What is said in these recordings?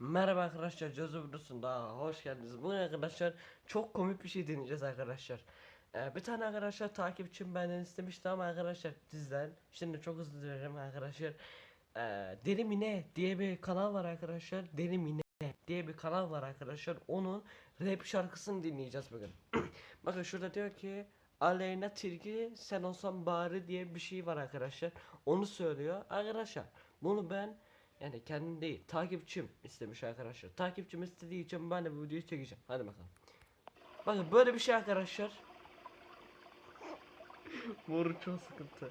Merhaba arkadaşlar, Jozo videosunda hoş geldiniz. Bugün arkadaşlar çok komik bir şey deneyeceğiz arkadaşlar. Ee, bir tane arkadaşlar takipçim benden istemişti ama arkadaşlar sizden şimdi çok hızlı diyorum arkadaşlar. Ee, Deli Mine diye bir kanal var arkadaşlar. Deli Mine diye bir kanal var arkadaşlar. Onun rap şarkısını dinleyeceğiz bugün. Bakın şurada diyor ki Aleyna Tilki sen olsan bari diye bir şey var arkadaşlar. Onu söylüyor. Arkadaşlar bunu ben yani kendim değil takipçim istemiş arkadaşlar. Takipçim istediği için ben de bu videoyu çekeceğim. Hadi bakalım. Bakın böyle bir şey arkadaşlar. Moru çok sıkıntı.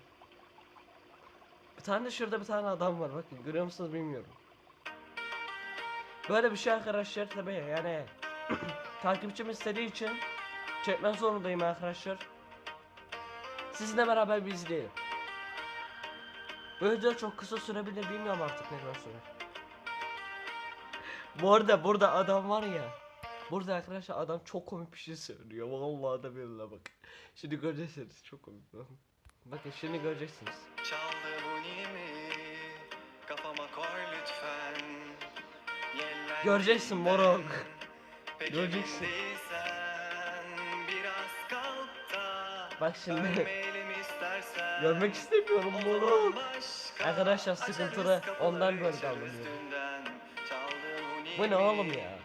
Bir tane de şurada bir tane adam var bakın görüyor musunuz bilmiyorum. Böyle bir şey arkadaşlar tabi yani takipçim istediği için çekmek zorundayım arkadaşlar. Sizinle beraber bir izleyelim. Bu video çok kısa sürebilir bilmiyorum artık ne kadar sürer. Bu arada burada adam var ya. Burada arkadaşlar adam çok komik bir şey söylüyor. Vallahi da billahi bak. Şimdi göreceksiniz çok komik. Bakın. Şimdi göreceksiniz. Çaldı bu nimi Kafama koy lütfen Yellendim Göreceksin moruk. Peki Göreceksin. Biraz kalk da Bak şimdi. Görmek istemiyorum bunu. Arkadaşlar sıkıntılı. Ondan böyle kaldım bu ne oğlum ya?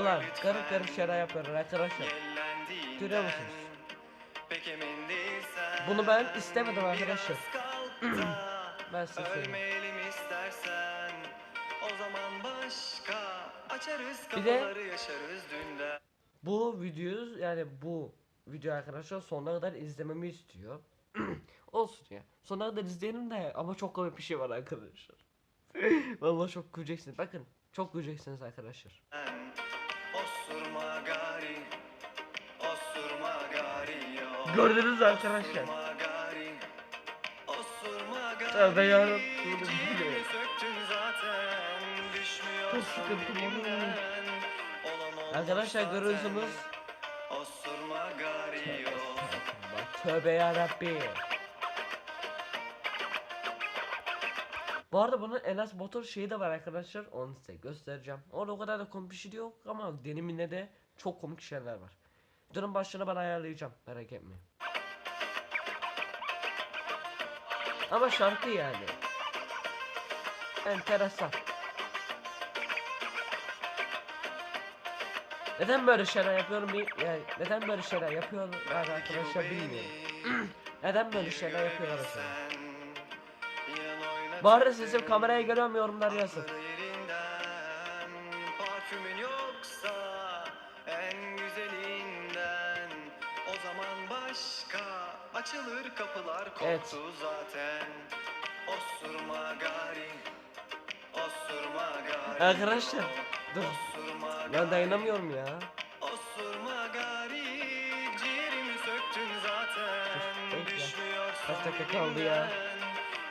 Ulan garip garip şeyler yapıyorlar arkadaşlar. Görüyor musunuz? Bunu ben istemedim arkadaşlar. Ben size söyleyeyim. Bir de- Bu videoyu yani bu video arkadaşlar sonuna kadar izlememi istiyor. Olsun ya. Sonuna kadar izleyelim de ama çok komik bir şey var arkadaşlar. Vallahi çok güleceksiniz. Bakın çok güleceksiniz arkadaşlar. Osurma gari Osurma gari. Gördünüz arkadaşlar. Tövbe yarabbim, Düşmüyorsun Çok sıkıntı Arkadaşlar görüyorsunuz. Tövbe yarabbi. Bu arada bunun Enes Batur şeyi de var arkadaşlar. Onu size göstereceğim. Orada o kadar da komik bir şey yok ama deniminde de çok komik şeyler var. Videonun başlığını ben ayarlayacağım. Merak etmeyin. Ama şarkı yani. Enteresan. Neden böyle şeyler yapıyorum bil- yani neden böyle şeyler yapıyorlar arkadaşlar bilmiyorum. Neden böyle şeyler yapıyorlar acaba? Bu arada sesim kameraya görüyorum yorumlar yazın. Açılır kapılar koktu Evet. zaten osurma gari osurma gari Arkadaşlar, dur. Gari, dayanamıyorum ya. osurma gari ciğerimi söktün zaten düşmüyorsun Kaç dakika kaldı ya?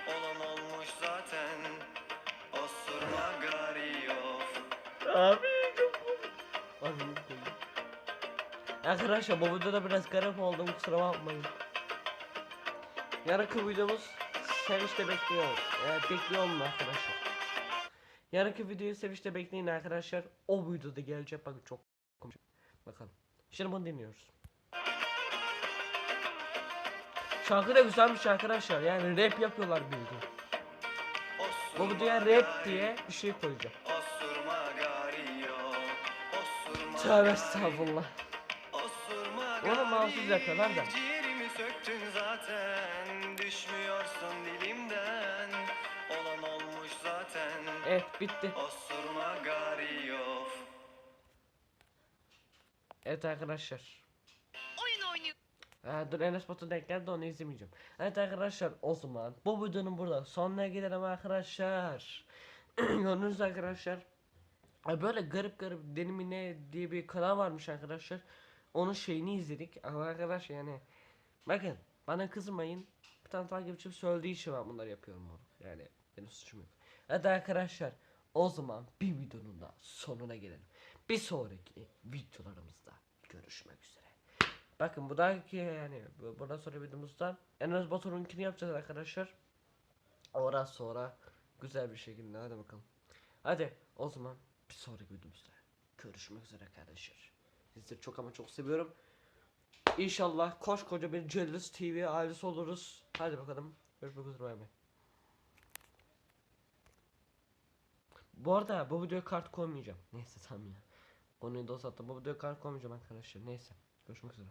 olan olmuş zaten osurma gari of Abi. Arkadaşlar bu videoda biraz garip oldum kusura bakmayın. Yarınki videomuz sevinçle bekliyor. Yani bekliyor mu arkadaşlar? Yarınki videoyu sevinçle bekleyin arkadaşlar. O videoda gelecek bakın çok komik. Bakalım. Şimdi bunu dinliyoruz. Şarkı da güzelmiş arkadaşlar. Yani rap yapıyorlar bildiğin. Bu videoya rap diye bir şey koyacağım. Tövbe estağfurullah. Onu mahsus yapıyorlar da. Evet bitti. osurma gari of Evet arkadaşlar. Oyun oynuyor. Ha, dur Enes Batur denk geldi onu izlemeyeceğim. Evet arkadaşlar o zaman bu videonun burada sonuna gelelim arkadaşlar. Gördünüz arkadaşlar. Böyle garip garip denimine diye bir kanal varmış arkadaşlar. Onun şeyini izledik ama arkadaş yani bakın bana kızmayın. Bir tane takipçim söylediği için ben bunları yapıyorum onu. Yani benim suçum yok. Hadi arkadaşlar o zaman bir videonun da sonuna gelelim. Bir sonraki videolarımızda görüşmek üzere. Bakın bu dahaki yani bu- bundan sonra videomuzda Enes Batur'unkini yapacağız arkadaşlar. Ondan sonra güzel bir şekilde hadi bakalım. Hadi o zaman bir sonraki videomuzda görüşmek üzere arkadaşlar. Sizleri çok ama çok seviyorum. İnşallah koskoca bir Cellus TV ailesi oluruz. Hadi bakalım. Görüşmek üzere bay bay. Bu arada bu videoya kart koymayacağım. Neyse tamam ya. Konuyu da uzattım. Bu videoya kart koymayacağım arkadaşlar. Neyse. Görüşmek üzere.